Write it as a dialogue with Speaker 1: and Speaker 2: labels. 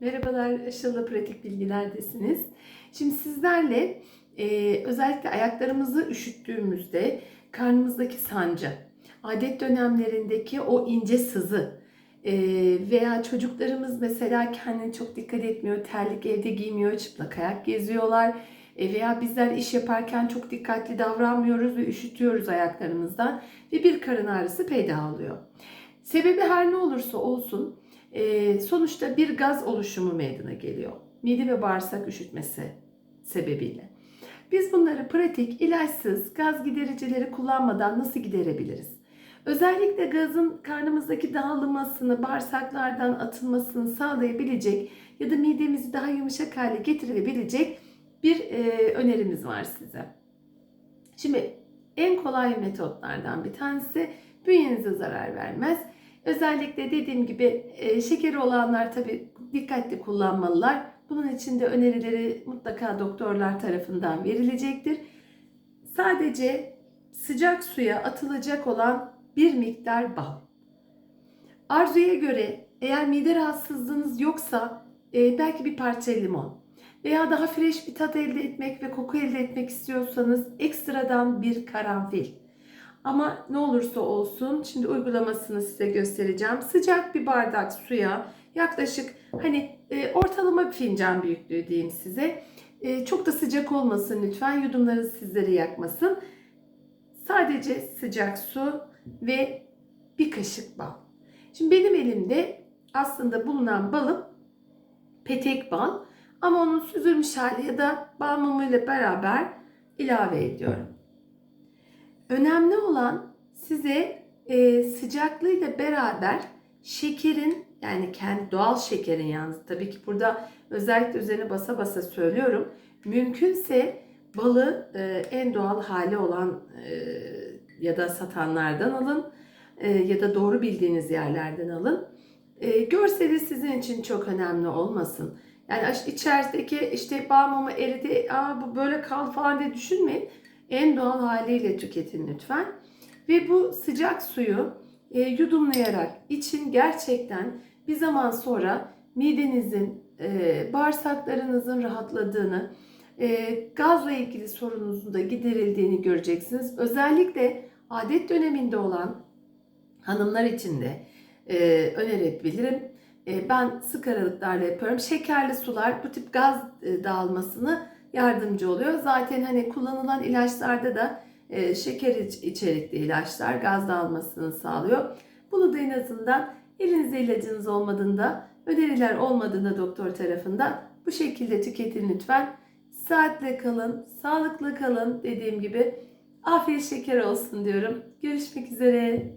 Speaker 1: Merhabalar, Işıl'la Pratik Bilgilerdesiniz. Şimdi sizlerle e, özellikle ayaklarımızı üşüttüğümüzde karnımızdaki sancı, adet dönemlerindeki o ince sızı e, veya çocuklarımız mesela kendine çok dikkat etmiyor, terlik evde giymiyor, çıplak ayak geziyorlar e, veya bizler iş yaparken çok dikkatli davranmıyoruz ve üşütüyoruz ayaklarımızdan ve bir karın ağrısı peyda oluyor. Sebebi her ne olursa olsun e, sonuçta bir gaz oluşumu meydana geliyor. Mide ve bağırsak üşütmesi sebebiyle. Biz bunları pratik, ilaçsız, gaz gidericileri kullanmadan nasıl giderebiliriz? Özellikle gazın karnımızdaki dağılmasını, bağırsaklardan atılmasını sağlayabilecek ya da midemizi daha yumuşak hale getirebilecek bir e, önerimiz var size. Şimdi en kolay metotlardan bir tanesi bünyenize zarar vermez. Özellikle dediğim gibi e, şekeri olanlar tabii dikkatli kullanmalılar. Bunun için de önerileri mutlaka doktorlar tarafından verilecektir. Sadece sıcak suya atılacak olan bir miktar bal. Arzuya göre eğer mide rahatsızlığınız yoksa e, belki bir parça limon veya daha fresh bir tat elde etmek ve koku elde etmek istiyorsanız ekstradan bir karanfil. Ama ne olursa olsun şimdi uygulamasını size göstereceğim. Sıcak bir bardak suya yaklaşık hani e, ortalama bir fincan büyüklüğü diyeyim size. E, çok da sıcak olmasın lütfen yudumlarınız sizleri yakmasın. Sadece sıcak su ve bir kaşık bal. Şimdi benim elimde aslında bulunan balım petek bal ama onun süzülmüş hali ya da bal mumuyla beraber ilave ediyorum. Önemli olan size e, sıcaklığıyla beraber şekerin yani kendi doğal şekerin yalnız tabii ki burada özellikle üzerine basa basa söylüyorum. Mümkünse balı e, en doğal hali olan e, ya da satanlardan alın e, ya da doğru bildiğiniz yerlerden alın. E, görseli sizin için çok önemli olmasın. Yani içerideki işte bal eridi, aa bu böyle kal falan diye düşünmeyin. En doğal haliyle tüketin lütfen. Ve bu sıcak suyu e, yudumlayarak için gerçekten bir zaman sonra midenizin, e, bağırsaklarınızın rahatladığını, e, gazla ilgili sorununuzun da giderildiğini göreceksiniz. Özellikle adet döneminde olan hanımlar için de e, önerebilirim. E, ben sık aralıklarla yapıyorum. Şekerli sular bu tip gaz e, dağılmasını yardımcı oluyor. Zaten hani kullanılan ilaçlarda da e, şeker içerikli ilaçlar gaz dağılmasını sağlıyor. Bunu da en azından elinizde ilacınız olmadığında, öneriler olmadığında doktor tarafından bu şekilde tüketin lütfen. Saatle kalın, sağlıklı kalın dediğim gibi afiyet şeker olsun diyorum. Görüşmek üzere.